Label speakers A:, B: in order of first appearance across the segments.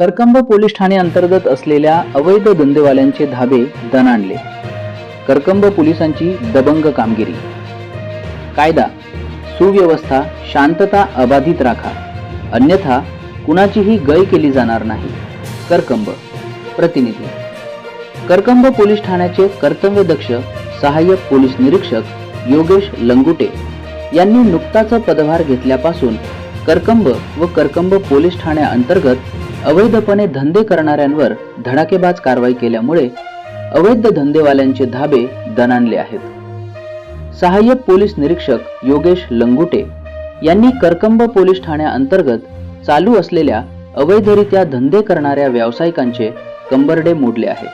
A: Karkamb police Thane अंतर्गत असलेल्या अवैध धंदेवाल्यांचे धाबे दणाणले करकंब पोलिसांची दबंग कामगिरी. कायदा. सुव्यवस्था शांतता अबाधित राखा. अन्यथा कुणाचीही गय केली जाणार नाही. करकंब. प्रतिनिधी. करकंब पोलीस ठाण्याचे कर्तव्यदक्ष सहाय्यक पोलीस निरीक्षक योगेश लंगुटे यांनी नुकताच पदभार घेतल्यापासून करकंब व करकंब पोलीस ठाण्याअंतर्गत अवैधपणे धंदे करणाऱ्यांवर धडाकेबाज कारवाई केल्यामुळे अवैध धंदेवाल्यांचे धाबे दणाणले आहेत. सहाय्यक पोलीस निरीक्षक योगेश लंगुटे यांनी करकंब पोलीस ठाण्याअंतर्गत चालू असलेल्या अवैधरित्या धंदे करणाऱ्या व्यावसायिकांचे कंबरडे मोडले आहे.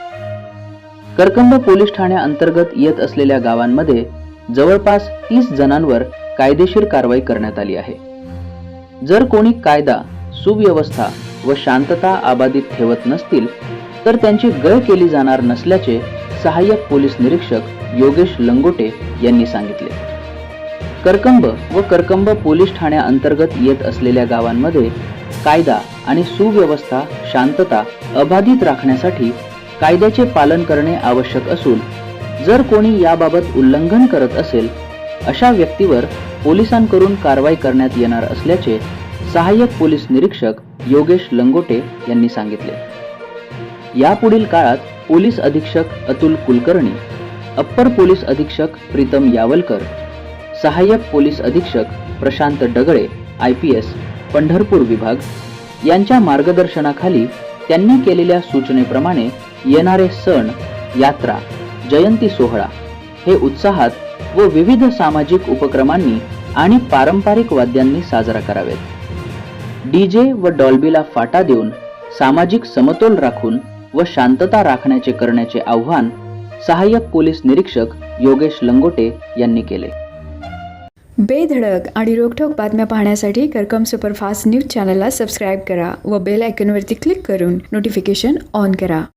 A: करकंब पोलीस ठाण्याअंतर्गत येत असलेल्या गावांमध्ये जवळपास तीस जणांवर कायदेशीर कारवाई करण्यात आली आहे. जर कोणी कायदा सुव्यवस्था व शांतता अबाधित ठेवत नसतील तर त्यांची गय केली जाणार नसल्याचे सहाय्यक पोलीस निरीक्षक योगेश लंगोटे यांनी सांगितले. करकंब व करकंब पोलीस ठाण्याअंतर्गत येत असलेल्या गावांमध्ये कायदा आणि सुव्यवस्था शांतता अबाधित राखण्यासाठी कायद्याचे पालन करणे आवश्यक असून जर कोणी याबाबत उल्लंघन करत असेल अशा व्यक्तीवर पोलिसांकडून कारवाई करण्यात येणार असल्याचे सहाय्यक पोलीस निरीक्षक योगेश लंगोटे यांनी सांगितले. यापुढील काळात पोलीस अधीक्षक अतुल कुलकर्णी अप्पर पोलीस अधीक्षक प्रीतम यावलकर सहाय्यक पोलीस अधीक्षक Prashant Dagale I P S Pandharpur विभाग यांच्या मार्गदर्शनाखाली त्यांनी केलेल्या सूचनेप्रमाणे येणारे सण यात्रा जयंती सोहळा हे उत्साहात व विविध सामाजिक उपक्रमांनी आणि पारंपरिक वाद्यांनी साजरा करावेत. डीजे व डॉल्बीला फाटा देऊन सामाजिक समतोल राखून व शांतता राखण्याचे करण्याचे आव्हान सहाय्यक पोलीस निरीक्षक योगेश लंगोटे यांनी केले.
B: बेधडक आणि रोखोक बातम्या पाहण्यासाठी करकम सुपरफास्ट न्यूज चॅनलला सबस्क्राईब करा व बेल आयकॉनवरती क्लिक करून नोटिफिकेशन ऑन करा.